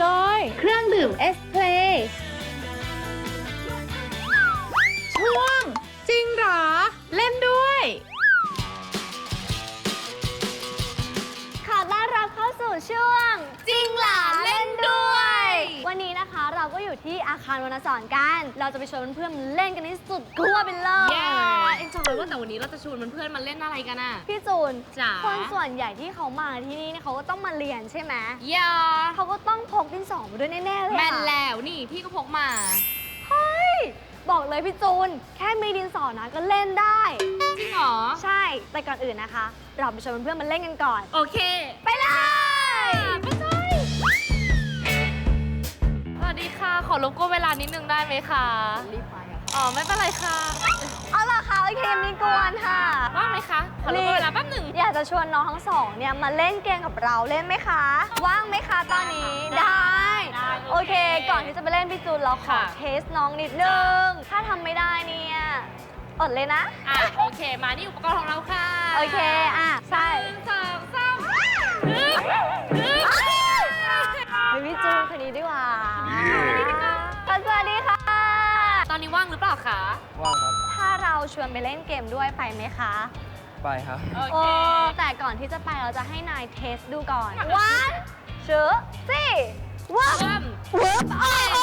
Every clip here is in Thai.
โดย เครื่องดื่มเอสเพลช่วง จริงเหรอ เล่นด้วย ขอต้อนรับเข้าสู่ช่วง จริงเหรอเล่นด้วย วันนี้นะคะเรา ก็อยู่ที่อาคารวรรณสอนกัน เราจะไปชวนเพื่อนๆมาเล่นกันที่สุดขั้วไปเลย เย้เอ็นจอยว่าแต่วันนี้เราจะชวนเพื่อนๆมาเล่นอะไรกันอะ พี่จูน จ๋า คนส่วนใหญ่ที่เขามาที่นี่เนี่ยเขาก็ต้องมาเรียนใช่ไหมยาเขาก็ต้องพกดินสอมาด้วยแน่ๆเลยแม่นค่ะแล้วนี่พี่ก็พกมา เฮ้ย บอกเลยพี่จูน แค่มีดินสอนะก็เล่นได้ จริงเหรอ ใช่ แต่ก่อนอื่นนะคะ เราไปชวนเพื่อนๆมาเล่นกันก่อน โอเค ขอรบกวนเวลานิดนึงได้ไหมคะรีบไปอะอ๋อไม่เป็นไรค่ะเอาล่ะค่ะโอเคมีกวนค่ะ ว่างไหมคะขอรบกวนเวลาแป๊บหนึ่งอยากจะชวนน้องทั้งสองเนี่ยมาเล่นเกมกับเราเล่นไหมคะ ว่างไหมคะตอนนี้ได้ได้ได้โอเค ก่อนที่จะไปเล่นพี่จูนเราขอค่ะเทสน้องนิดนึงถ้าทำไม่ได้เนี่ยอดเลยนะอะโอเค มานี่อุปกรณ์ของเราค่ะ โอเค อะ ใช่หนึ่งสองสามฮึบฮึบเฮ้ยพี่จูนคนนี้ดีกว่าสวัสดีค่ะต อนนี้ว่างหรือเปล่าคะ ว่างครับ ถ้าเราชวนไปเล่นเกมด้วยไปไหมคะ ไปครับ โอโอ้เค แต่ก่อนที่จะไปเราจะให้นายเทสดูก่อนวันชื่อสี่วับเริ่มวับโอ้โห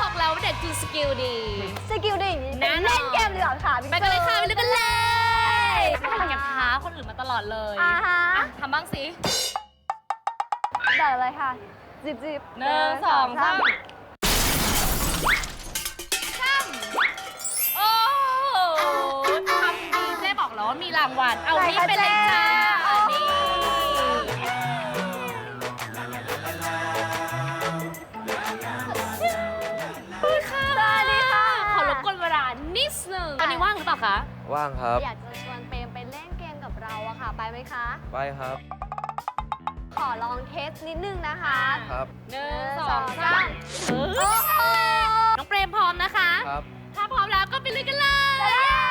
บอกแล้วว่าเด็กคือสกิลดี สกิลดีแน่นอนเล่นเกมดีกว่าค่ะพี่ไปกันเลยค่ะไปเลยกันเลยอ่าทำอย่างท้าคนอื่นมาตลอดเลยอ่าฮะอะทำบ้างสิได้เลยค่ะจิบจิบหนึ่งสองสาม มีรางวัล เอานี่ไปเลยจ้าอันนี้ สวัสดีค่ะสวัสดีค่ะ ขอรบกวนเวลานิดนึงตอนนี้ว่างหรือเปล่าคะ ว่างครับ อยากจะชวนเปรมไปเล่นเกมกับเราอะค่ะ ไปไหมคะ ไปครับ ขอลองเทสนิดนึงนะคะครับ หนึ่งสองสามโอ้โหน้องเปรมพร้อมนะคะ ครับ ถ้าพร้อมแล้วก็ไปเลยกันเลย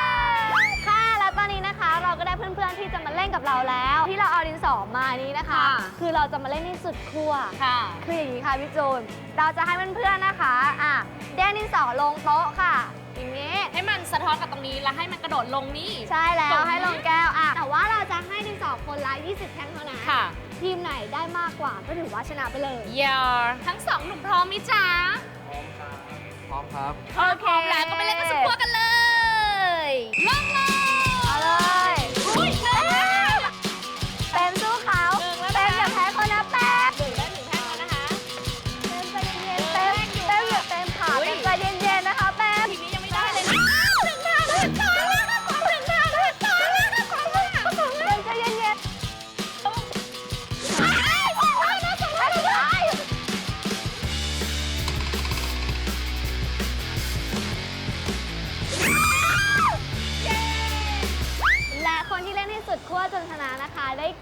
ก็ได้เพื่อนๆที่จะมาเล่นกับเราแล้ว ที่เราเอาดินสอมานี้นะคะ ค่ะ คือเราจะมาเล่นที่สุดขั้ว ค่ะ คืออย่างนี้ค่ะพี่จูน เราจะให้เพื่อนๆนะคะอะแดนดินสอลงโต๊ะค่ะ อย่างนี้ ให้มันสะท้อนกับตรงนี้แล้วให้มันกระโดดลงนี่ ใช่แล้ตรวงนี้ ให้ลงแก้วอะแต่ว่าเราจะให้ดินสอคนละ 20 แท่งเท่านั้นค่ะทีมไหนได้มากกว่าก็ถือว่าชนะไปเลย ยาทั้งสองหนุ่มพร้อมมิจ้าพร้อมครับพร้อมพร้อมแล้วก็ไปเล่นกันสุดขั้วกันเลย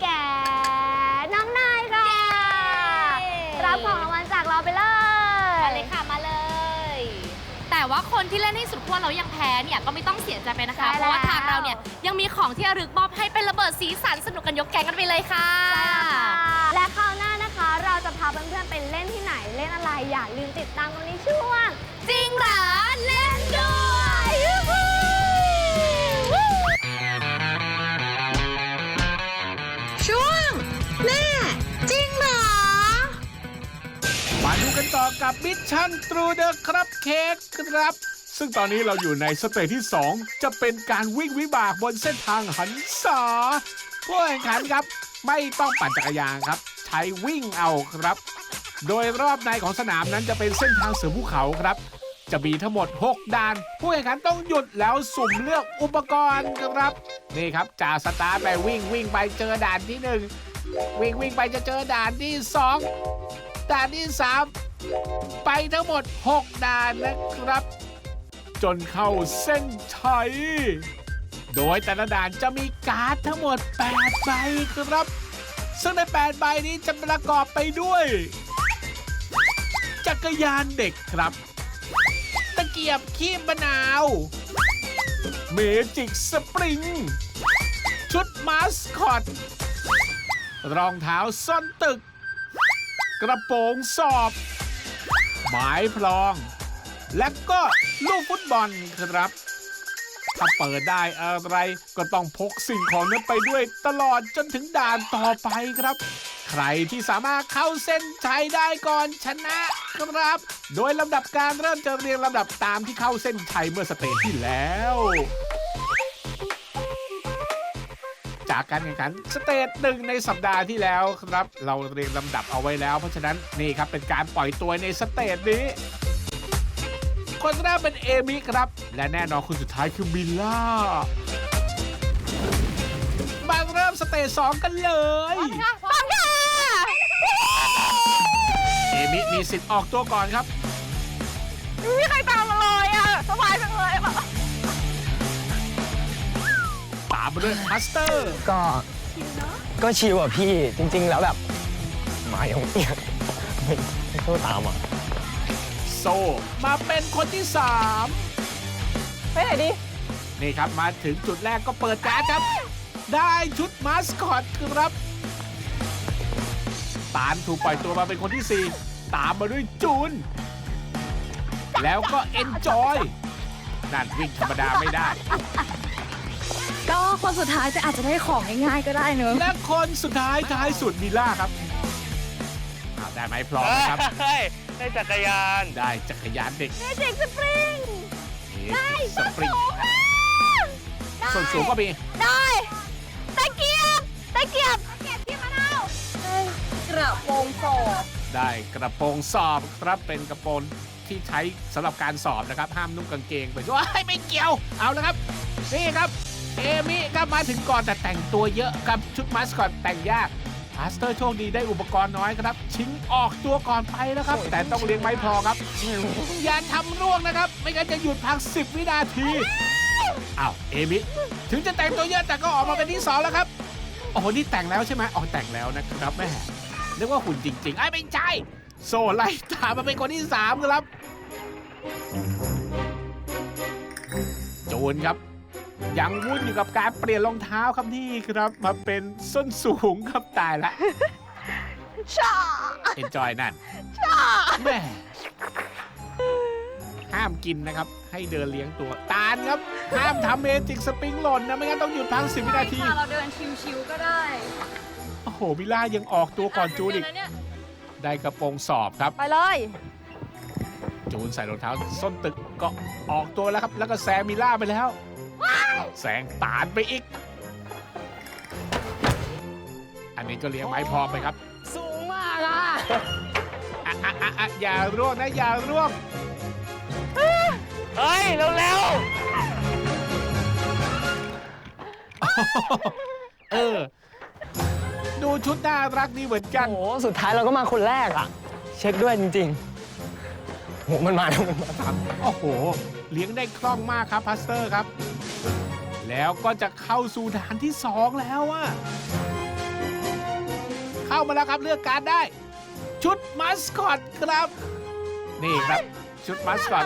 แก่น้องนายค่ะ รับของรางวัลจากเราไปเลยมาเลยค่ะมาเลย แต่ว่าคนที่เล่นให้สุดขั้วเรายังแพ้เนี่ยก็ไม่ต้องเสียใจไปนะคะ ใช่เพราะว่าแล้ว ทางเราเนี่ยยังมีของที่ระลึกมอบให้เป็นระเบิดสีสันสนุกกันยกแก๊งกันไปเลยค่ะ ใช่แล้วค่ะและคราวหน้านะคะ เราจะพาเพื่อนๆไปเล่นที่ไหนเล่นอะไรอย่าลืมติดตามตรงนี้ช่วง จริงเหรอเล่น กันต่อกับมิชชั่นตรูเดอะครับเค้กครับ ซึ่งตอนนี้เราอยู่ในสเตจที่ 2 จะเป็นการวิ่งวิบากบนเส้นทางหันษาผู้แข่งขันครับ ไม่ต้องปั่นจักรยานครับ ใช้วิ่งเอาครับ โดยรอบในของสนามนั้นจะเป็นเส้นทางเสือภูเขาครับจะมีทั้งหมด 6ด่าน ผู้แข่งขันต้องหยุดแล้วสุ่มเลือกอุปกรณ์ครับ นี่ครับจ่าสตาร์ไปวิ่งวิ่งไปเจอด่านที่หนึ่งวิ่งวิ่งไปจะเจอด่านที่สองด่านที่ 3 ไปทั้งหมด 6 ด่านนะครับ จนเข้าเส้นชัย โดยแต่ละด่านจะมีการ์ดทั้งหมด 8 ใบครับ ซึ่งใน 8 ใบนี้จะประกอบไปด้วย จักรยานเด็กครับ ตะเกียบขี้มะนาว เมจิกสปริง ชุดมาสคอต รองเท้าส้นตึก กระโปรงสอบ ไม้พลอง และก็ลูกฟุตบอลครับ ถ้าเปิดได้อะไรก็ต้องพกสิ่งของนั้นไปด้วยตลอดจนถึงด่านต่อไปครับ ใครที่สามารถเข้าเส้นชัยได้ก่อนชนะครับ โดยลำดับการเริ่มจะเรียงลำดับตามที่เข้าเส้นชัยเมื่อสเตจที่แล้ว จากการแข่งขันสเตจหนึ่งในสัปดาห์ที่แล้วครับ เราเรียงลำดับเอาไว้แล้ว เพราะฉะนั้นนี่ครับเป็นการปล่อยตัวในสเตจนี้ คนแรกเป็นเอมิครับ และแน่นอนคนสุดท้ายคือมิลล่ามาเริ่มสเตจสองกันเลย พร้อมค่ะเอมิมีสิทธิ์ออกตัวก่อนครับ ไม่มีใครตามมาามมาด้วยพัสเตอร์ ก็ก็ชิวอะพี่จริง ๆ แล้วแบบหมาอย่างเนี้ยไม่ไม่เข้าตามอะโซ มาเป็นคนที่ไปไหนดี3นี่ครับมาถึงจุดแรกก็เปิดการ์ดครับ ได้ชุดมาสคอตครับ ตานถูกปล่อยตัวมาเป็นคนที่ 4 ตามมาด้วยจูน แล้วก็เอนจอย นั่นวิ่งธรรมดาไม่ได้ ก็คนสุดท้ายจะอาจจะได้ของง่ายๆก็ได้เนอะและคนสุดท้ายท้ายสุดมิล่าครับอ้าวได้ไหมพร้อมนะครับได้จักรยาน ได้จักรยานเด็กเมจิกสปริง ได้สปริงได้ส่วนสูงก็มีได้ตะเกียบตะเกียบตะเกียบที่มะนาวกระโปรงโสดได้กระโปรงสอบครับเป็นกระโปรงที่ใช้สำหรับการสอบนะครับ ห้ามนุ่งกางเกงไปว้ายไม่เกี่ยวเอาละครับ นี่ครับ เอมิครับมาถึงก่อนแต่แต่งตัวเยอะกับชุดมาสคอตแต่งยากพาสเตอร์โชคดีได้อุปกรณ์น้อยครับ ชิงออกตัวก่อนไปแล้วครับ แต่ต้องเลี้ยงไม้พอครับ อย่าทำร่วงนะครับ ไม่งั้นจะหยุดพัก 10 วินาทีอ้าวเอมิถึงจะแต่งตัวเยอะแต่ก็ออกมาเป็นที่สองแล้วครับโอ้โหนี่แต่งแล้วใช่ไหมอ๋อแต่งแล้วนะครับแม่นึกว่าหุ่นจริงๆไอ้ยไม่ใช่โซ่ไล่ตามมาเป็นคนที่สามครับ โจนครับ ยังวุ่นอยู่กับการเปลี่ยนรองเท้าครับนี่ครับมาเป็นส้นสูงครับตายละชาเอนจอยนั่นแม่ห้ามกินนะครับ ให้เดินเลี้ยงตัวตาลครับ ห้ามทำเมจิกสปริงหล่นนะ ไม่งั้นต้องหยุดพักสิวินาทีค่ะเราเดินชิวๆก็ได้ โอ้โหมิล่ายังออกตัวก่อนจูนอีกเนี่ยได้กระโปรงสอบครับ ไปเลย จูนใส่รองเท้าส้นตึกก็ออกตัวแล้วครับ แล้วก็แซงมิล่าไปแล้ว แซงตานไปอีก อันนี้ก็เลี้ยงไม้พอไปครับ สูงมากอะอะอะอะอะอย่าร่วงนะอย่าร่วง เฮ้ย เร็วเออ ดูชุดน่ารักดีเหมือนๆกัน โอ้โห สุดท้ายเราก็มาคนแรกอะเช็คด้วยจริงๆ โหมันมาแล้วมันมาโอ้โห เลี้ยงได้คล่องมากครับพาสเตอร์ครับ แล้วก็จะเข้าสู่ด่านที่สองแล้วอะเข้ามาแล้วครับเลือกการดได้ ชุดมัสคอตครับ นี่ครับชุดมัสคอต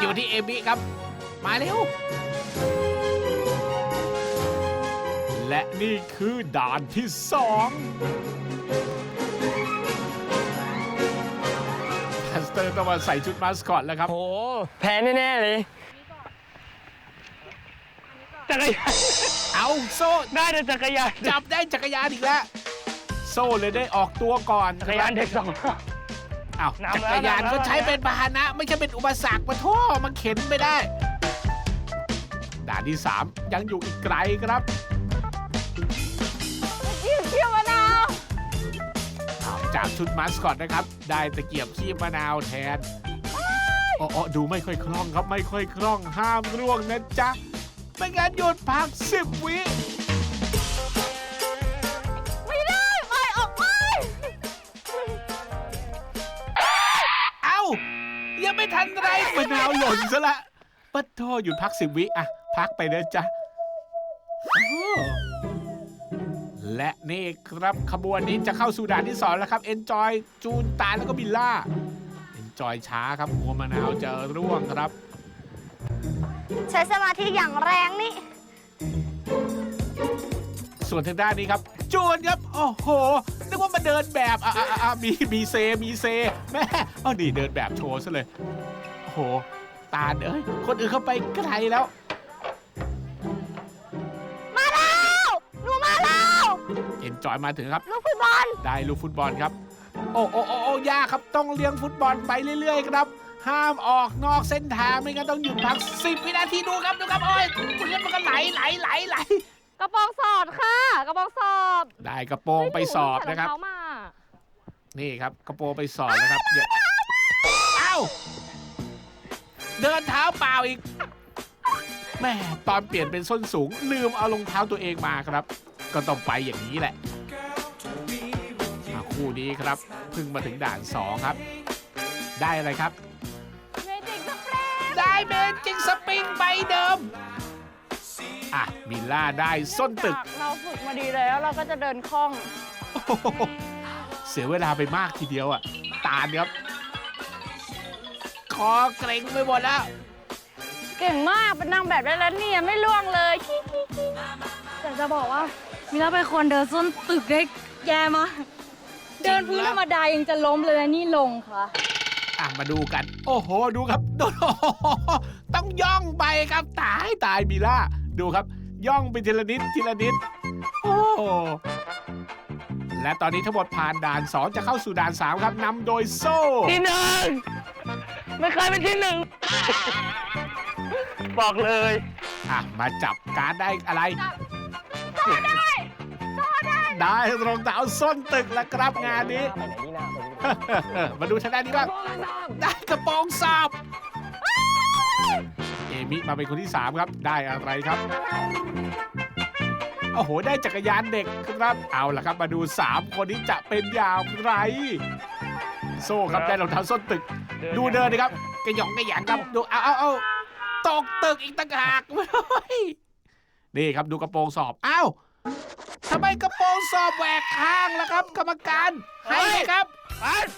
อยู่ที่เอมิครับ มาเร็ว และนี่คือด่านที่สอง เตอร์ต้องมาใส่ชุดมัสคอตแล้วครับโหแพ้แน่ๆเลยจักรยานเอาโซ่ได้แต่จักรยานจับได้จักรยานอีกแล้ว โซ่เลยได้ออกตัวก่อนจักรยานเด็กสองอ้าวนำแล้วจักรยานนำแล้วก็ใช้เป็นพาหนะ ไม่ใช่เป็นอุปสรรคมาท่อมาเข็นไม่ได้ ด่านที่ 3 ยังอยู่อีกไกลครับ จากชุดมาสคอตนะครับ ได้ตะเกียบขี้มะนาวแทนอ๋ออ๋อดูไม่ค่อยคล่องครับไม่ค่อยคล่องห้ามร่วงนะจ๊ะไม่งั้นหยุดพักสิบวิไม่ได้ไปออกไปเอ้ายังไม่ทันไรมะนาวหล่นซะละปัดโทหยุดพักสิบวิอะพักไปเด้อจ้ะ และนี่ครับขบวนนี้จะเข้าสู่ด่านที่สองแล้วครับเอนจอยจูนตาลแล้วก็บิลล่าเอนจอยช้าครับหัวมะนาวจะร่วงครับ ใช้สมาธิอย่างแรงนี่ ส่วนทางด้านนี้ครับ จูนครับ โอ้โห นึกนึกว่ามาเดินแบบอะอะอะอะมีมีเซมีเซแม่เอาดีเดินแบบโชว์ซะเลย โอ้โห ตาเอ้ยคนอื่นเข้าไปไกลแล้ว จอยมาถึงครับ ลูกฟุตบอล ได้ลูกฟุตบอลครับ โอ้โอ้โอ้โอ้ยากครับต้องเลี้ยงฟุตบอลไปเรื่อย ๆ ครับ ห้ามออกนอกเส้นทางไม่งั้นต้องหยุดพัก10วินาทีดูครับดูครับโอ้ยคุณเล่นมันก็ไหลไหลไหลไหลกระโปรงสอบค่ะ กระโปรงสอบได้กระโปรงไปสอบนะครับ เฮ้ยหใส่องเท้ามานี่ครับกระโปรงไปสอบนะครับเดี๋ยวเอ้าเดินเท้าเปล่าอีกแม่ตอนเปลี่ยนเป็นส้นสูง ลืมเอารองเท้าตัวเองมาครับ ก็ต้องไปอย่างนี้แหละอะ คู่นี้ครับเพิ่งมาถึงด่าน 2 ครับ ได้อะไรครับ เมจิกสเปรย์ได้เมจิกสปริงใบเดิม อะ มิลล่าได้ส้นตึก เราฝึกมาดีแล้วเราก็จะเดินคล่องโอ้โหเสียเวลาไปมากทีเดียวอะ ตาลครับ คอเกร็งไปหมดแล้ว เก่งมากเป็นนางแบบได้แล้วเนี่ยไม่ล่วงเลยแต่จะบอกว่ามิลล่าเป็นคนเดินส้นตึกได้แย่มาก เดินพื้นธรรมดายังจะล้มเลยนะนี่ลงค่ะ อะมาดูกัน โอ้โห ดูครับโดนต้องย่องไปครับตายตายมิลล่าดูครับ ย่องไปทีละนิดทีละนิดโอ้โหและตอนนี้ทั้งหมดผ่านด่าน 2 จะเข้าสู่ด่าน 3 ครับนำโดยโซ่ ที่หนึ่งไม่เคยเป็นที่หนึ่ง บอกเลย อะ มาจับการดได้อะไรได้ รองเท้าส้นตึกแล้วครับงานนี้ไปไหนนี่นาไปไหนมาดูชนะนี้บ้างได้กระโปรงสอบเอมิมาเป็นคนที่ 3 ครับ ได้อะไรครับโอ้โห ได้จักรยานเด็กครับ เอาล่ะครับ มาดู 3 คนนี้จะเป็นอย่างไร โซ่ครับได้รองเท้าส้นตึก ดูเดินดิครับกระหยองกระหยังครับดูเอาเอาเอาตกตึกอีกต่างหากเว้ยนี่ครับดูกระโปรงสอบ อ้าวทำไมกระโปรงสอบแหวกข้างล่ะครับ กรรมการให้ไหมครับ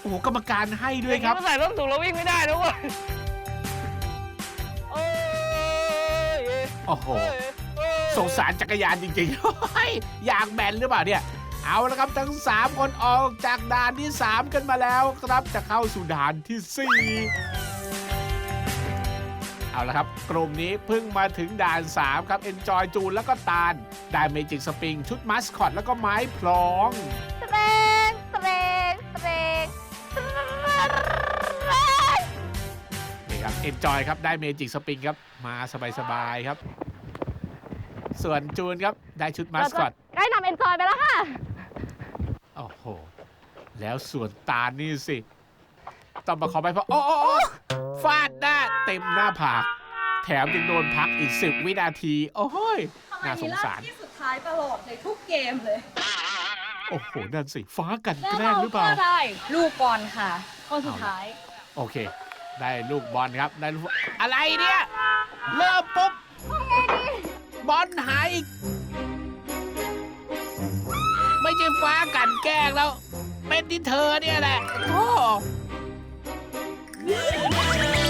โอ้โหกรรมการให้ด้วยครับใส่ส้นสูงแล้ววิ่งไม่ได้นะเว้ยโอ้ยโอ้โหสงสารจักรยานจริงๆเฮ้ยยางแบนหรือเปล่าเนี่ยเอาละครับทั้ง 3 คนออกจากด่านที่ 3 กันมาแล้วครับจะเข้าสู่ด่านที่ 4 เอาละครับ กลุ่มนี้เพิ่งมาถึงด่าน 3 ครับ Enjoy จูนแล้วก็ตาลได้เมจิกสปริงชุดมัสคอตแล้วก็ไม้พลองสเปงสเปงสเปงสเปงนี่ครับ Enjoy ครับได้เมจิกสปริงครับมาสบายๆครับ ส่วนจูนครับได้ชุดมัสคอตใกล้นำเอนจอยไปแล้วค่ะ โอ้โห แล้วส่วนตานี่สิ ต้องมาขอไปเพราะโอ้โอ้โอ้ฟาดหน้าเต็มหน้าผาก แถมยังโดนพักอีกสิบวินาที โอ้ยน่าสงสาร ที่สุดท้ายตลอดในทุกเกมเลยโอ้โห นั่นสิ ฟ้ากลันแกล้งหรือเปล่าก็ได้ ลูกบอลค่ะ คนสุดท้าย โอเค ได้ลูกบอลครับ ได้ลูกอะไรเนี่ย เริ่มปุ๊บบอลหายอีก ไม่ใช่ฟ้ากลันแกล้งแล้ว เป็นที่เธอเนี่ยแหละโอ้ Yeah!